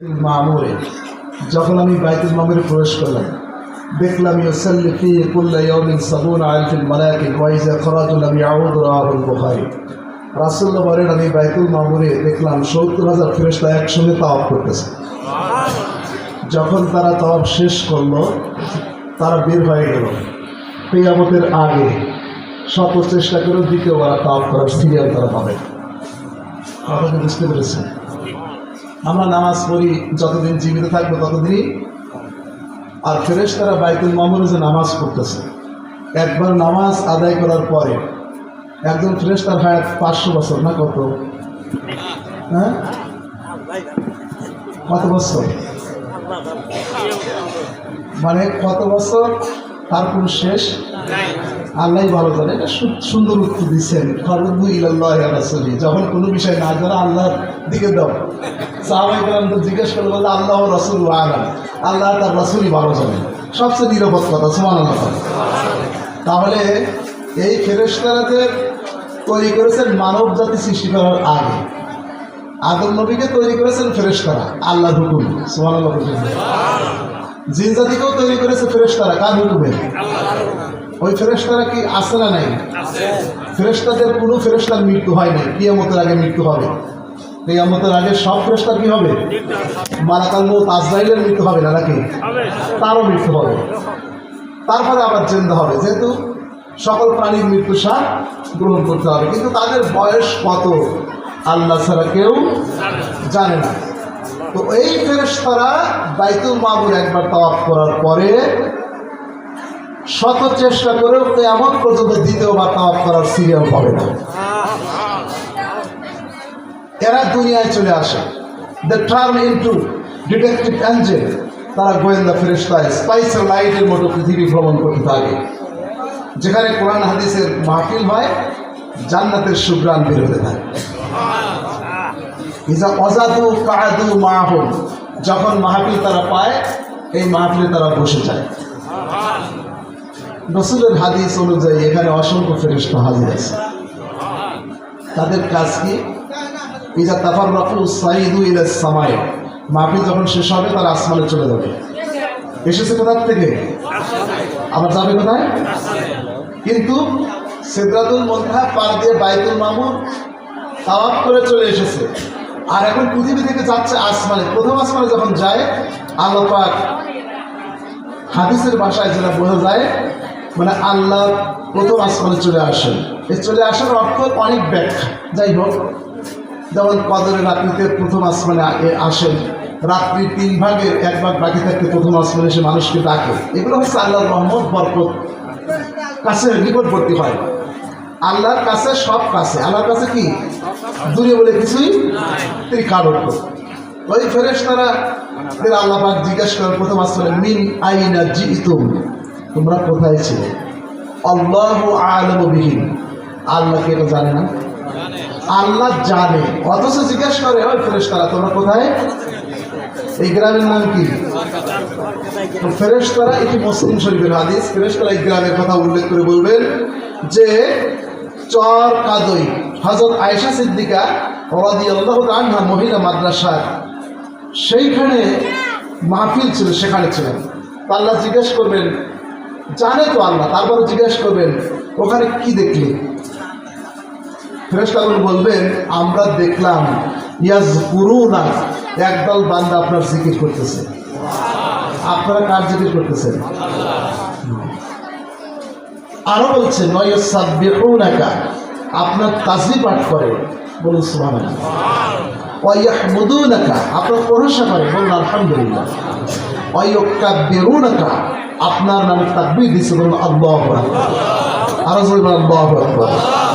মামুরে যখন আমি বাইতুল মামুরে প্রবেশ করলাম, দেখলাম ইউসাল্লি ফি ইয়াউমিন সাবুন আলফিল ইয়াউদ রাহুল বুখারী রাসূলুল্লাহ বলেন, আমি বাইতুল মামুরে দেখলাম, সত্তর হাজার ফেরেশতা একসঙ্গে তাওয়াফ করতেছে। যখন তারা তাওয়াফ শেষ করল, তারা বের হয়ে গেল। কিয়ামতের আগে শত চেষ্টা করেও দ্বিতীয়বার তাওয়াফ করার সিরিয়াল তারা পাবে। বুঝতে পেরেছেন? আমরা নামাজ পড়ি, যতদিন জীবিত থাকব ততদিনই। আর ফেরেশ তারা বাইতুল মামুরে যে নামাজ পড়তেছে, একবার নামাজ আদায় করার পরে, একজন ফেরেশ তার হায়াত পাঁচশো বছর না কত? হ্যাঁ? কত বছর? মানে কত বছর? তার কোনো শেষ? আল্লাহ ভালো জানে, এটা সুন্দর উত্তর দিচ্ছেন যখন কোনো বিষয় না জানা, আল্লাহর দিকে দাও। সাহাবাই জিজ্ঞেস করে বললে আল্লাহ রসুল আলাম। আল্লাহ তার রসুলই ভালো জানে সবচেয়ে নিরাপদ কথা সমান আল্লাহ তাহলে এই ফেরেস্তারাদের তৈরি করেছেন মানব জাতি সৃষ্টি করার আগে। আদম নবীকে তৈরি করেছেন ফেরেস্তারা আল্লাহ হুকুম সমান আল্লাহ জিন জাতিকেও তৈরি করেছে ফেরেস্তারা কার হুকুমে? ওই ফেরেস্তারা কি আছে না নাই? ফেরেস্তাদের কোনো ফেরেস্তার মৃত্যু হয় নাই কিয়ামতের আগে মৃত্যু হবে। কিয়ামতের আগে সব ফেরেস্তার কি হবে? মারাকাল মৌত আজরাইলের মৃত্যু হবে না নাকি? তারও মৃত্যু হবে। তারপরে আবার জেন্দা হবে। যেহেতু সকল প্রাণীর মৃত্যু সার গ্রহণ করতে হবে। কিন্তু তাদের বয়স কত? আল্লাহ ছাড়া কেউ জানে না। তো এই ফেরেশতারা বাইতুল মামুর একবার তাওয়াফ করার পরে শত চেষ্টা করেও কেমন পর্যন্ত দ্বিতীয়বার তাওয়াফ করার সিরিয়াল পাবে না। এরা দুনিয়ায় চলে আসে। The turn into detective angel তারা গোয়েন্দা ফেরেস্তায় স্পাইসের লাইটের মতো পৃথিবী ভ্রমণ করতে থাকে। যেখানে কোরআন, হাদিসের মাহফিল হয়, জান্নাতের সুগ্রাণ বের হতে থাকে। ইজা অজাদু কাদু মাহুম। যখন মাহফিল তারা পায়, এই মাহফিলে তারা বসে যায়। রসুলের হাদিস অনুযায়ী এখানে অসংখ্য ফেরিস্তা হাজির আছে। তাদের কাজ কি? ইজা তাফার রফু সাইদু ইলা সামাই। মাহফিল যখন শেষ হবে, তারা আসমানে চলে যাবে। এসেছে কোথার থেকে? আবার যাবে কোথায়? কিন্তু সিদ্ধাতুল মন্থা পার দিয়ে বাইতুল মামুর তাওয়াফ করে চলে এসেছে। আর এখন পৃথিবী থেকে যাচ্ছে আসমানে। প্রথম আসমানে যখন যায়, আল্লাহ পাক হাদিসের ভাষায় যেটা বোঝা যায় মানে আল্লাহ প্রথম আসমানে চলে আসেন। এ চলে আসার অর্থ অনেক ব্যাখ্যা। যাই হোক যেমন কদরের রাত্রিতে প্রথম আসমানে আসেন, রাত্রি তিন ভাগের এক ভাগ বাকি থাকতে প্রথম আসমানে এসে মানুষকে ডাকে। এগুলো হচ্ছে আল্লাহর রহমত, বরকত। কাছে নিকটবর্তী হয়। আল্লাহর কাছে সব কাছে। আল্লাহর কাছে কি? দূরে বলে কিছুই তিনি কারণ ওই ফেরেস তারা আল্লাহ পাক জিজ্ঞেস করেন, প্রথম আসলে মিন আইনা জিতুম? তোমরা কোথায় ছিলে? আল্লাহ আলম বিহীন আল্লাহ কে জানে না? আল্লাহ জানে। অথচ জিজ্ঞেস করে, ওই ফেরেস তারা তোমরা কোথায়? এই গ্রামের নাম কি? ফেরেশতারা এটি মুসলিম শরীফের হাদিস। ফেরেশতারা এই গ্রামের কথা উল্লেখ করে বলবেন যে, চর কাদই। হজরত আয়েশা সিদ্দিকা ওরাদি আল্লাহ আনহা মহিলা মাদ্রাসার, সেইখানে মাহফিল ছিল, সেখানে ছিলেন। আল্লাহ জিজ্ঞেস করবেন, জানে তো আল্লাহ? তারপরে জিজ্ঞেস করবেন, ওখানে কি দেখলি? বলবেন আমরা দেখলাম ইয়াজ না একদল বান্দা আপনার জিকির করতেছে। আপনারা কার জিকির করতেছেন? আরও বলছে নয় আপনার তাজবি পাঠ করে। বলুন, সুবহানাল্লাহ। ওয়াইয়াহমুদুনাকা, আপনার প্রশংসা করে। বলুন, আলহামদুলিল্লাহ। ওয়াইয়াকাব্বিরুনাকা, আপনার নামে তাকবীর দিছে। বলুন, আল্লাহু আরও বলবেন আল্লাহু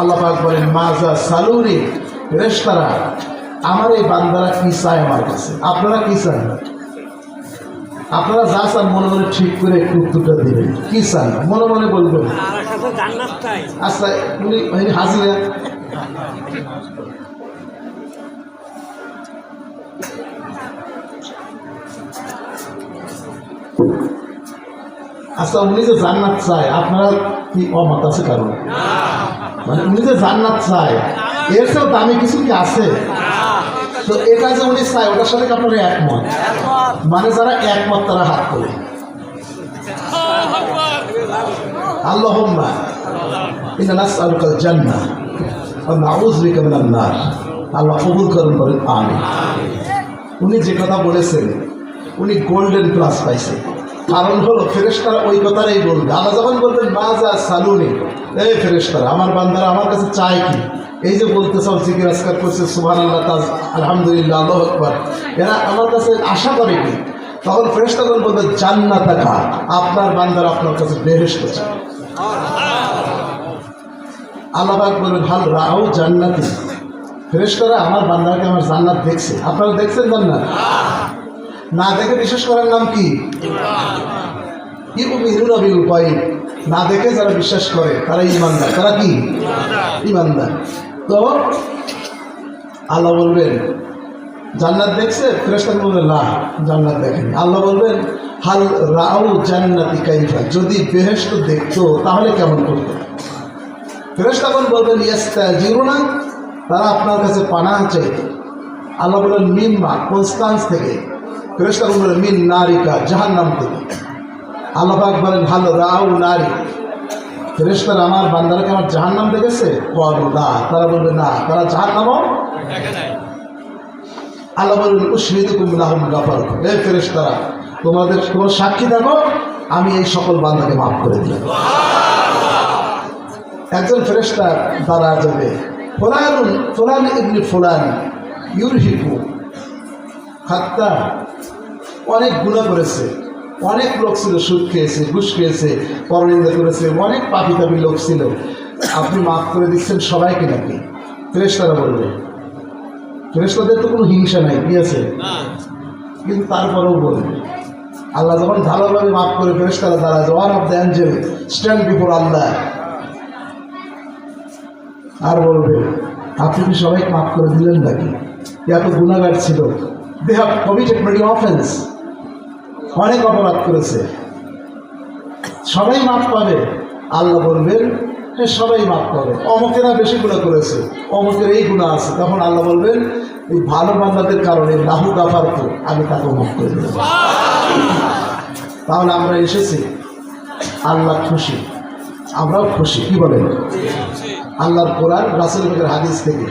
আল্লাহ পাক বলেন মাজা সালুরি রেস্তারা। আমার এই বান্দারা কি চায় আমার কাছে? আপনারা কি চান? আপনারা যা চান মনে মনে ঠিক করে উত্তরটা দেবেন। কি চান? মনে মনে বলবেন। আচ্ছা উনি উনি হাজিরা। আচ্ছা উনি যে জান্নাত চায় আপনারা কি অমত আছে কারণ মানে উনি যে জান্নাত চায়। এর চেয়েও দামি কিছু কি আছে? তো এটা যে উনি চায়, ওটার সাথে আপনারা একমত? মানে যারা একমত, তারা হাত আমিন। উনি যে কথা বলেছেন, উনি গোল্ডেন প্লাস পাইছে। কারণ হলো ফেরেশতারা ওই কথাটাই বলবে। আল্লাহ যখন বলবেন মাজা সালুনি এই ফেরেশতারা, আমার বান্দারা আমার কাছে চায় কি? এই যে বলতে জিকির আসকার করছে সুবহান আল্লাহ তাজ, আলহামদুলিল্লাহ, আল্লাহ আকবার। এরা আমার কাছে আশা করে কি? তখন ফেরেশতাগণ বলবে জান্নাত আপনার বান্দারা আপনার কাছে বেহেশত চায়। আল্লাহ পাক বলবেন, হাল রাও জান্নাতি ফেরেশতারা আমার বান্দাকে আমার জান্নাত দেখছে আপনারা দেখছেন জান্নাত? না দেখে বিশ্বাস করার নাম কি? বিল না দেখে যারা বিশ্বাস করে, তারা ইমানদার। তারা কি? ইমানদার। তো আল্লাহ বলবেন, জান্নাত দেখছে? ফেরেশতারা বলবেন, না, জান্নাত দেখেনি। আল্লাহ বলবেন, হাল রাও জান্নাতি কাইফা। যদি বেহেশত দেখতো, তাহলে কেমন করতো? ফেরেশতাগণ বলবেন ইয়াস্তা জিরুনা তারা আপনার কাছে পানা চাইত আল্লাহ বলেন মিম্মা কনস্টান্স থেকে? ফেরেশতাগণ বলেন মিন নারিকা জাহান্নাম থেকে। আল্লাহ পাক বলেন, ভালো রাউ নারী। ফেরেশতারা আমার বান্দারাকে আমার জাহান নাম দেখেছে না। তারা বলবে, না। তারা জাহান্নামও আল্লাহ বলবেন উসমিদ কুমিল্লাহম গাফার এ ফেরেশতারা, তোমাদের তোমার সাক্ষী থাকো আমি এই সকল বান্দাকে মাফ করে দিলাম। একজন ফেরেস্তা দ্বারা যাবে ফোলান ফোলান ইবনি ফোলান ইউরহিপু হাত্তা অনেক গুণা করেছে। অনেক লোক ছিল সুদ খেয়েছে ঘুষ খেয়েছে পরনিন্দা করেছে অনেক পাপি তাপি লোক ছিল। আপনি মাফ করে দিচ্ছেন সবাইকে নাকি? ফেরেস্তারা বলবে। ফেরেস্তাদের তো কোনো হিংসা নাই কি আছে? কিন্তু তারপরেও বলবে। আল্লাহ যখন ভালোভাবে মাফ করে ফেরেস্তারা দ্বারা one of the angel stand before Allah আর বলবে আপনি কি সবাইকে মাফ করে দিলেন নাকি? এত গুণাগার ছিল। They have committed many offence অনেক অপরাধ করেছে। সবাই মাফ পাবে আল্লাহ বলবেন হ্যাঁ সবাই মাফ পাবে অমুকেরা বেশি গুণা করেছে, অমুকের এই গুণা আছে। তখন আল্লাহ বলবেন, এই ভালো বান্দাদের কারণে লাহু গাফার তো আমি তাকে মাফ করে দিলাম তাহলে আমরা এসেছি। আল্লাহ খুশি। আমরাও খুশি। কি বলেন? আল্লাহর কোরআন রাসেল হাদিস থেকে।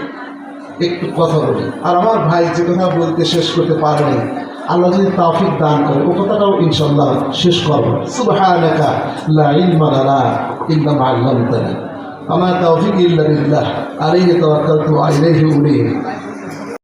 একটু কথা বলি। আর আমার ভাই যে কথা বলতে শেষ করতে পারেনি আল্লাহ যদি তাফিক দান করে, ও কথাটাও ইনশাল্লাহ শেষ করব। সুবহানাকা লা ইলমা লানা ইল্লা আমার তাফিক ইল্লা বিল্লাহ। আলাইহি তো ওয়া ইলাইহি উনীব